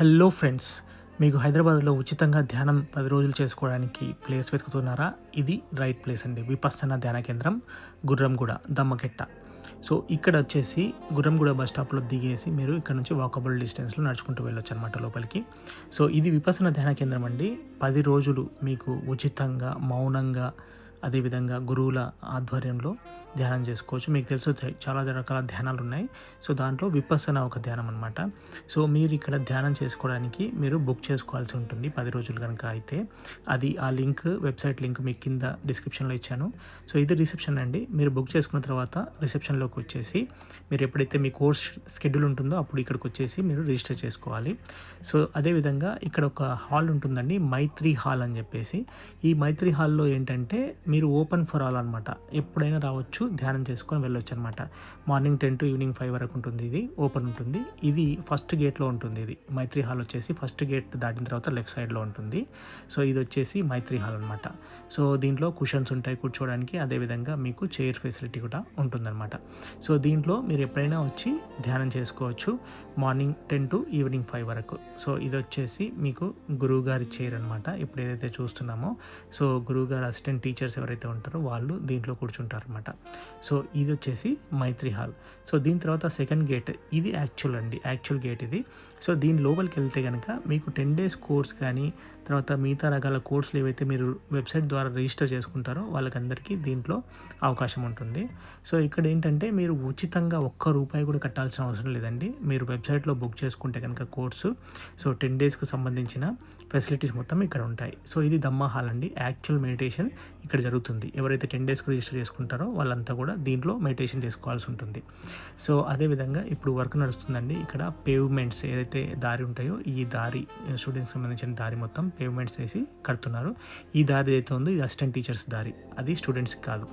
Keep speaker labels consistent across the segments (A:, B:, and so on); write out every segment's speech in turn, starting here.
A: Hello friends మీకు హైదరాబాద్లో ఉచితంగా ధ్యానం పది రోజులు చేసుకోవడానికి ప్లేస్ వెతుకుతున్నారా? ఇది రైట్ ప్లేస్ అండి. విపస్సన ధ్యాన కేంద్రం గుర్రంగూడ దమ్మకెట్ట. సో ఇక్కడ వచ్చేసి గుర్రంగూడ బస్ స్టాప్లో దిగేసి మీరు ఇక్కడ నుంచి వాకబుల్ డిస్టెన్స్లో నడుచుకుంటూ వెళ్ళొచ్చు అనమాట లోపలికి. సో ఇది విపసన ధ్యాన కేంద్రం అండి. పది రోజులు మీకు ఉచితంగా మౌనంగా అదేవిధంగా గురువుల ఆధ్వర్యంలో ధ్యానం చేసుకోవచ్చు. మీకు తెలుసు చాలా రకాల ధ్యానాలు ఉన్నాయి సో దాంట్లో విపස්සన ఒక ధ్యానం అనమాట సో మీరు ఇక్కడ ధ్యానం చేసుకోవడానికి మీరు బుక్ చేసుకోవాల్సి ఉంటుంది పది రోజులు కనుక అయితే. అది ఆ లింక్ వెబ్సైట్ లింక్ మీకు కింద డిస్క్రిప్షన్లో ఇచ్చాను. సో ఇది రిసెప్షన్ అండి. మీరు బుక్ చేసుకున్న తర్వాత రిసెప్షన్లోకి వచ్చేసి మీరు ఎప్పుడైతే మీ కోర్స్ షెడ్యూల్ ఉంటుందో అప్పుడు ఇక్కడికి వచ్చేసి మీరు రిజిస్టర్ చేసుకోవాలి. సో అదేవిధంగా ఇక్కడ ఒక హాల్ ఉంటుందండి మైత్రి హాల్ అని చెప్పేసి. ఈ మైత్రి హాల్లో ఏంటంటే మీరు ఓపెన్ ఫర్ ఆల్ అనమాట ఎప్పుడైనా రావచ్చు. ధ్యానం చేసుకొని వెళ్ళొచ్చు అనమాట morning ten to evening five వరకు ఉంటుంది ఇది ఓపెన్ ఉంటుంది. ఇది ఫస్ట్ గేట్లో ఉంటుంది ఇది. మైత్రి హాల్ వచ్చేసి ఫస్ట్ గేట్ దాటిన తర్వాత లెఫ్ట్ సైడ్లో ఉంటుంది. సో ఇది వచ్చేసి మైత్రి హాల్ అనమాట. సో దీంట్లో కుషన్స్ ఉంటాయి కూర్చోవడానికి అదేవిధంగా మీకు చైర్ ఫెసిలిటీ కూడా ఉంటుందన్నమాట సో దీంట్లో మీరు ఎప్పుడైనా వచ్చి ధ్యానం చేసుకోవచ్చు morning ten to evening five వరకు. సో ఇది వచ్చేసి మీకు గురువు గారి చైర్ అనమాట. ఇప్పుడు ఏదైతే చూస్తున్నామో సో గురువుగారు అసిస్టెంట్ టీచర్స్ ఎవరైతే ఉంటారో వాళ్ళు దీంట్లో కూర్చుంటారు అనమాట సో ఇది వచ్చేసి మైత్రి హాల్. సో దీని తర్వాత సెకండ్ గేట్ ఇది యాక్చువల్ అండి యాక్చువల్ గేట్ ఇది. సో దీని లోపలికి వెళ్తే కనుక మీకు టెన్ డేస్ కోర్స్ కానీ తర్వాత మిగతా రకాల కోర్సులు ఏవైతే మీరు వెబ్సైట్ ద్వారా రిజిస్టర్ చేసుకుంటారో వాళ్ళకందరికీ దీంట్లో అవకాశం ఉంటుంది. సో ఇక్కడ ఏంటంటే మీరు ఉచితంగా ఒక్క రూపాయి కూడా కట్టాల్సిన అవసరం లేదండి. మీరు వెబ్సైట్లో బుక్ చేసుకుంటే కనుక కోర్సు సో టెన్ డేస్కు సంబంధించిన ఫెసిలిటీస్ మొత్తం ఇక్కడ ఉంటాయి. సో ఇది దమ్మా హాల్ అండి. యాక్చువల్ మెడిటేషన్ ఇక్కడ జరుగుతుంది. ఎవరైతే టెన్ డేస్కి రిజిస్టర్ చేసుకుంటారో అంతా కూడా దీంట్లో మెడిటేషన్ చేసుకోవాల్సి ఉంటుంది. సో అదేవిధంగా ఇప్పుడు వర్క్ నడుస్తుందండి. ఇక్కడ పేవ్మెంట్స్ ఏదైతే దారి ఉంటాయో ఈ దారి స్టూడెంట్స్ సంబంధించిన దారి మొత్తం పేవ్మెంట్స్ వేసి కడుతున్నారు. ఈ దారి ఏదైతే ఉందో ఇది అసిస్టెంట్ టీచర్స్ దారి. అది స్టూడెంట్స్కి కాదు.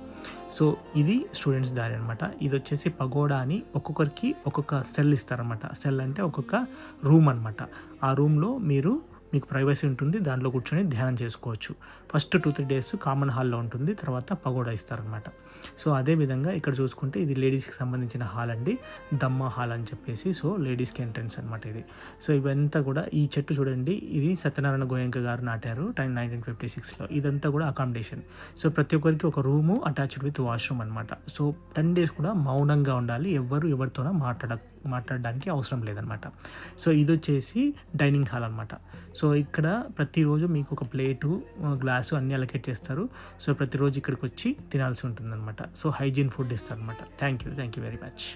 A: సో ఇది స్టూడెంట్స్ దారి అనమాట ఇది వచ్చేసి పగోడా అని ఒక్కొక్కరికి ఒక్కొక్క సెల్ ఇస్తారనమాట సెల్ అంటే ఒక్కొక్క రూమ్ అనమాట ఆ రూమ్లో మీరు మీకు ప్రైవసీ ఉంటుంది దాంట్లో కూర్చొని ధ్యానం చేసుకోవచ్చు. First two three days common హాల్లో ఉంటుంది తర్వాత పగోడా ఇస్తారనమాట సో అదే విధంగా ఇక్కడ చూసుకుంటే ఇది లేడీస్కి సంబంధించిన హాల్ అండి. దమ్మ హాల్ అని చెప్పేసి సో లేడీస్కి ఎంట్రన్స్ అనమాట ఇది. సో ఇవంతా కూడా ఈ చెట్టు చూడండి ఇది సత్యనారాయణ గోయంక గారు నాటారు టైం నైన్టీన్ ఫిఫ్టీ సిక్స్లో. ఇదంతా కూడా అకామిడేషన్ సో ప్రతి ఒక్కరికి ఒక రూము అటాచ్డ్ విత్ వాష్రూమ్ అనమాట సో టెన్ డేస్ కూడా మౌనంగా ఉండాలి ఎవరు ఎవరితోనో మాట్లాడ మాట్లాడడానికి అవసరం లేదనమాట సో ఇది వచ్చేసి డైనింగ్ హాల్ అనమాట సో ఇక్కడ ప్రతిరోజు మీకు ఒక ప్లేటు గ్లాసు అన్నీ అలకేట్ చేస్తారు. సో ప్రతిరోజు ఇక్కడికి వచ్చి తినాల్సి ఉంటుందన్నమాట. సో హైజీన్ ఫుడ్ ఇస్తారనమాట thank you thank you very much